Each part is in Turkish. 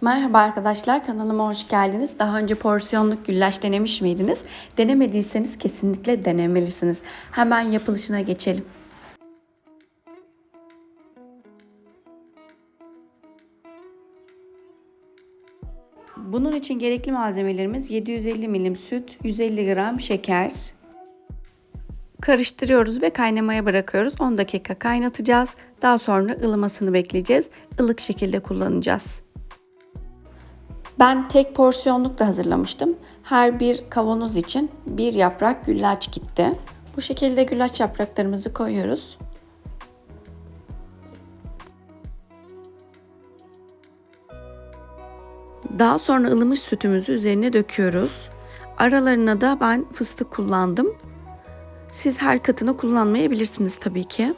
Merhaba arkadaşlar kanalıma hoş geldiniz. Daha önce porsiyonluk güllaç denemiş miydiniz? Denemediyseniz kesinlikle denemelisiniz. Hemen yapılışına geçelim. Bunun için gerekli malzemelerimiz 750 milim süt, 150 gram şeker. Karıştırıyoruz ve kaynamaya bırakıyoruz. 10 dakika kaynatacağız. Daha sonra ılımasını bekleyeceğiz. Ilık şekilde kullanacağız. Ben tek porsiyonluk da hazırlamıştım. Her bir kavanoz için bir yaprak güllaç gitti. Bu şekilde güllaç yapraklarımızı koyuyoruz. Daha sonra ılımış sütümüzü üzerine döküyoruz. Aralarına da ben fıstık kullandım. Siz her katını kullanmayabilirsiniz tabii ki.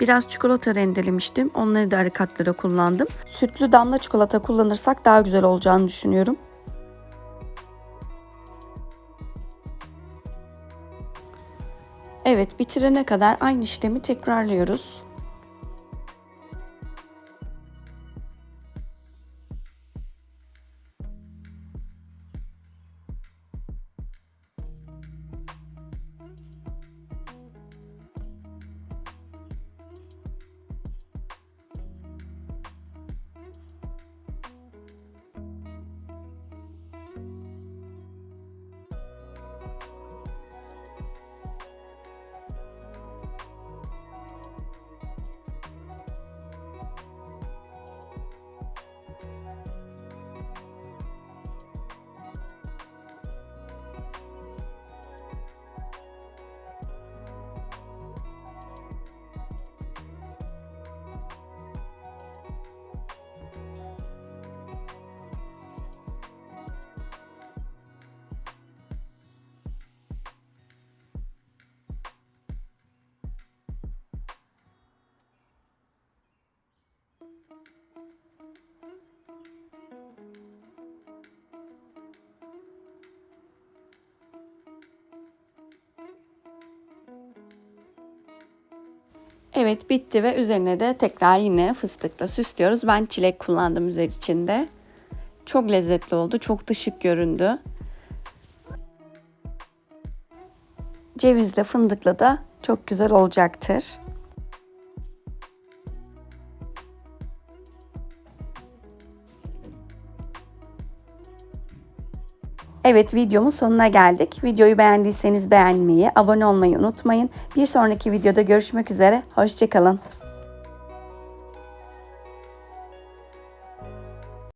Biraz çikolata rendelemiştim. Onları da ara katlara kullandım. Sütlü damla çikolata kullanırsak daha güzel olacağını düşünüyorum. Evet, bitirene kadar aynı işlemi tekrarlıyoruz. Evet bitti ve üzerine de tekrar yine fıstıkla süslüyoruz. Ben çilek kullandım üzeri içinde. Çok lezzetli oldu. Çok da şık göründü. Cevizle fındıkla da çok güzel olacaktır. Evet videomun sonuna geldik. Videoyu beğendiyseniz beğenmeyi, abone olmayı unutmayın. Bir sonraki videoda görüşmek üzere. Hoşçakalın.